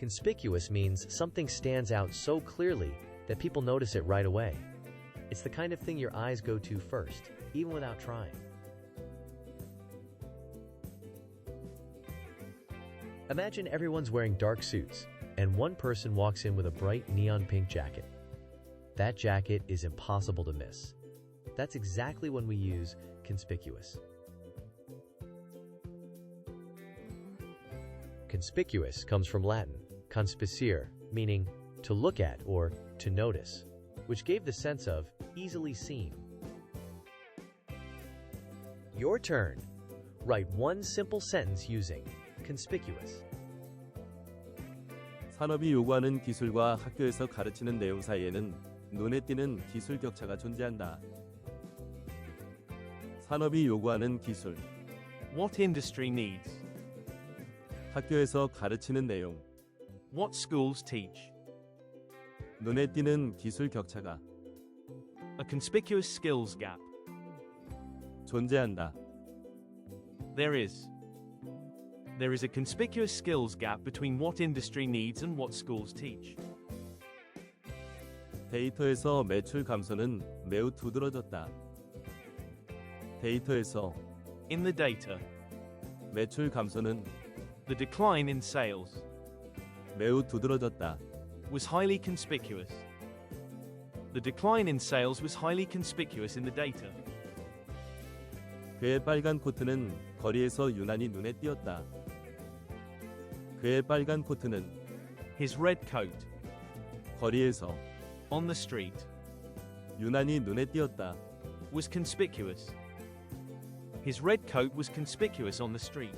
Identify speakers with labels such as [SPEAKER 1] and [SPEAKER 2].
[SPEAKER 1] Conspicuous means something stands out so clearly that people notice it right away. It's the kind of thing your eyes go to first, even without trying. Imagine everyone's wearing dark suits, and one person walks in with a bright neon pink jacket. That jacket is impossible to miss. That's exactly when we use conspicuous. Conspicuous comes from Latin, conspicere, meaning to look at or to notice, which gave the sense of easily seen. Your turn. Write one simple sentence using conspicuous.
[SPEAKER 2] 산업이 요구하는 기술과 학교에서 가르치는 내용 사이에는 눈에 띄는 기술 격차가 존재한다. 산업이 요구하는 기술,
[SPEAKER 3] What industry needs?
[SPEAKER 2] 학교에서 가르치는 내용,
[SPEAKER 3] What schools teach?
[SPEAKER 2] 눈에 띄는 기술 격차가
[SPEAKER 3] A conspicuous skills gap.
[SPEAKER 2] 존재한다.
[SPEAKER 3] There is. There is a conspicuous skills gap between what industry needs and what schools teach.
[SPEAKER 2] 데이터에서 매출 감소는 매우 두드러졌다. 데이터에서
[SPEAKER 3] In the data,
[SPEAKER 2] 매출 감소는
[SPEAKER 3] the decline in sales
[SPEAKER 2] 매우 두드러졌다.
[SPEAKER 3] was highly conspicuous. The decline in sales was highly conspicuous in the data.
[SPEAKER 2] 그의 빨간 코트는 거리에서 유난히 눈에 띄었다. 그의 빨간 코트는
[SPEAKER 3] His red coat,
[SPEAKER 2] 거리에서
[SPEAKER 3] on the street,
[SPEAKER 2] 유난히 눈에 띄었다.
[SPEAKER 3] was conspicuous. His red coat was conspicuous on the street.